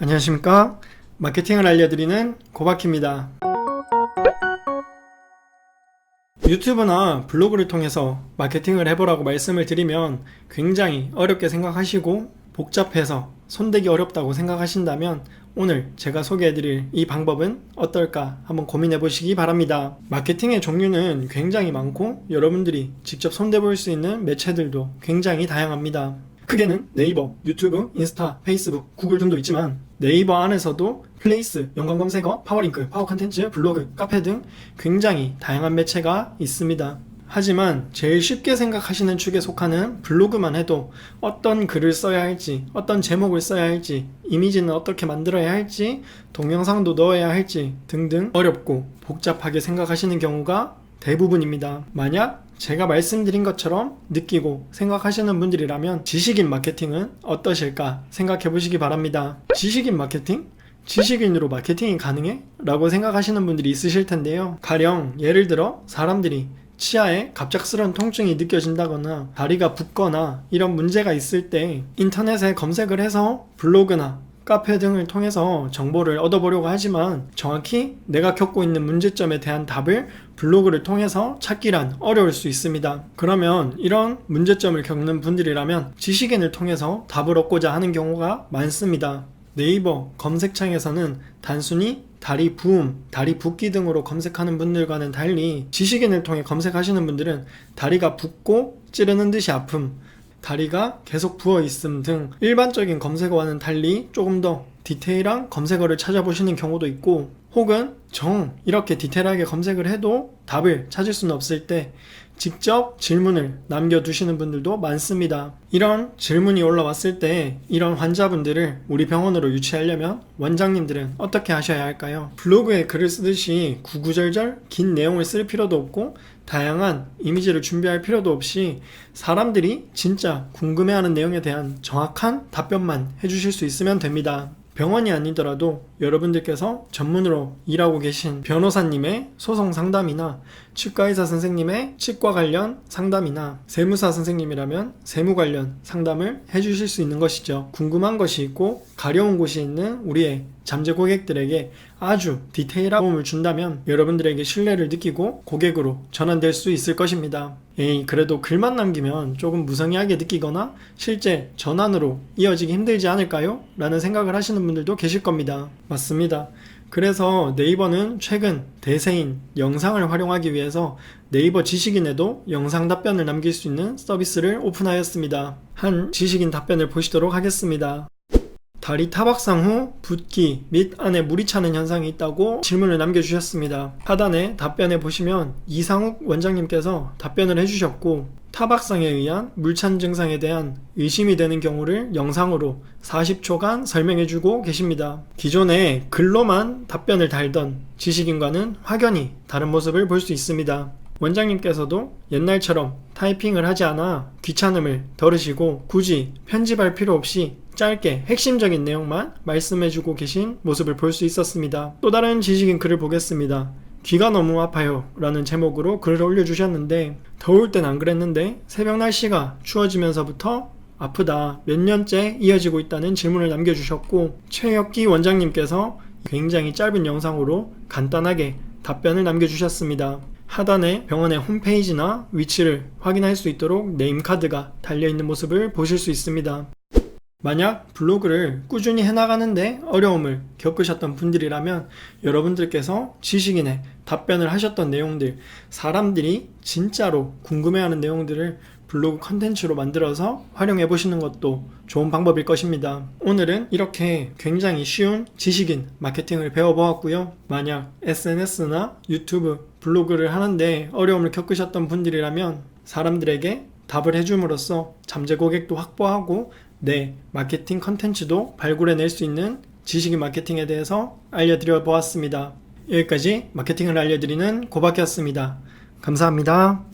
안녕하십니까 마케팅을 알려드리는 고바키입니다 유튜브나 블로그를 통해서 마케팅을 해보라고 말씀을 드리면 굉장히 어렵게 생각하시고 복잡해서 손대기 어렵다고 생각하신다면 오늘 제가 소개해드릴 이 방법은 어떨까 한번 고민해 보시기 바랍니다. 마케팅의 종류는 굉장히 많고 여러분들이 직접 손대볼 수 있는 매체들도 굉장히 다양합니다. 크게는 네이버, 유튜브, 인스타, 페이스북, 구글 등도 있지만 네이버 안에서도 플레이스, 연관 검색어, 파워링크, 파워 컨텐츠, 블로그, 카페 등 굉장히 다양한 매체가 있습니다. 하지만 제일 쉽게 생각하시는 축에 속하는 블로그만 해도 어떤 글을 써야 할지, 어떤 제목을 써야 할지, 이미지는 어떻게 만들어야 할지, 동영상도 넣어야 할지 등등 어렵고 복잡하게 생각하시는 경우가 대부분입니다. 만약 제가 말씀드린 것처럼 느끼고 생각하시는 분들이라면 지식인 마케팅은 어떠실까 생각해 보시기 바랍니다. 지식인 마케팅? 지식인으로 마케팅이 가능해? 라고 생각하시는 분들이 있으실 텐데요. 가령 예를 들어 사람들이 치아에 갑작스러운 통증이 느껴진다거나 다리가 붓거나 이런 문제가 있을 때 인터넷에 검색을 해서 블로그나 카페 등을 통해서 정보를 얻어보려고 하지만 정확히 내가 겪고 있는 문제점에 대한 답을 블로그를 통해서 찾기란 어려울 수 있습니다. 그러면 이런 문제점을 겪는 분들이라면 지식인을 통해서 답을 얻고자 하는 경우가 많습니다. 네이버 검색창에서는 단순히 다리 부음, 다리 붓기 등으로 검색하는 분들과는 달리 지식인을 통해 검색하시는 분들은 다리가 붓고 찌르는 듯이 아픔, 다리가 계속 부어 있음 등 일반적인 검색어와는 달리 조금 더 디테일한 검색어를 찾아보시는 경우도 있고 혹은 정 이렇게 디테일하게 검색을 해도 답을 찾을 수는 없을 때 직접 질문을 남겨두시는 분들도 많습니다. 이런 질문이 올라왔을 때 이런 환자분들을 우리 병원으로 유치하려면 원장님들은 어떻게 하셔야 할까요? 블로그에 글을 쓰듯이 구구절절 긴 내용을 쓸 필요도 없고 다양한 이미지를 준비할 필요도 없이 사람들이 진짜 궁금해하는 내용에 대한 정확한 답변만 해주실 수 있으면 됩니다. 병원이 아니더라도 여러분들께서 전문으로 일하고 계신 변호사님의 소송 상담이나 치과의사 선생님의 치과 관련 상담이나 세무사 선생님이라면 세무 관련 상담을 해주실 수 있는 것이죠. 궁금한 것이 있고 가려운 곳이 있는 우리의 잠재 고객들에게 아주 디테일한 도움을 준다면 여러분들에게 신뢰를 느끼고 고객으로 전환될 수 있을 것입니다. 에이, 그래도 글만 남기면 조금 무성의하게 느끼거나 실제 전환으로 이어지기 힘들지 않을까요? 라는 생각을 하시는 분들도 계실 겁니다. 맞습니다. 그래서 네이버는 최근 대세인 영상을 활용하기 위해서 네이버 지식인에도 영상 답변을 남길 수 있는 서비스를 오픈하였습니다. 한 지식인 답변을 보시도록 하겠습니다. 다리 타박상 후 붓기 및 안에 물이 차는 현상이 있다고 질문을 남겨주셨습니다. 하단에 답변에 보시면 이상욱 원장님께서 답변을 해주셨고 타박상에 의한 물찬 증상에 대한 의심이 되는 경우를 영상으로 40초간 설명해주고 계십니다. 기존에 글로만 답변을 달던 지식인과는 확연히 다른 모습을 볼 수 있습니다. 원장님께서도 옛날처럼 타이핑을 하지 않아 귀찮음을 덜으시고 굳이 편집할 필요 없이 짧게 핵심적인 내용만 말씀해주고 계신 모습을 볼 수 있었습니다. 또 다른 지식인 글을 보겠습니다. 귀가 너무 아파요 라는 제목으로 글을 올려주셨는데 더울 땐 안 그랬는데 새벽 날씨가 추워지면서부터 아프다 몇 년째 이어지고 있다는 질문을 남겨주셨고 최혁기 원장님께서 굉장히 짧은 영상으로 간단하게 답변을 남겨주셨습니다. 하단에 병원의 홈페이지나 위치를 확인할 수 있도록 네임카드가 달려있는 모습을 보실 수 있습니다. 만약 블로그를 꾸준히 해나가는데 어려움을 겪으셨던 분들이라면 여러분들께서 지식인에 답변을 하셨던 내용들, 사람들이 진짜로 궁금해하는 내용들을 블로그 컨텐츠로 만들어서 활용해 보시는 것도 좋은 방법일 것입니다. 오늘은 이렇게 굉장히 쉬운 지식인 마케팅을 배워보았고요. 만약 SNS나 유튜브, 블로그를 하는데 어려움을 겪으셨던 분들이라면 사람들에게 답을 해줌으로써 잠재 고객도 확보하고 내 마케팅 컨텐츠도 발굴해낼 수 있는 지식인 마케팅에 대해서 알려드려 보았습니다. 여기까지 마케팅을 알려드리는 고박이었습니다. 감사합니다.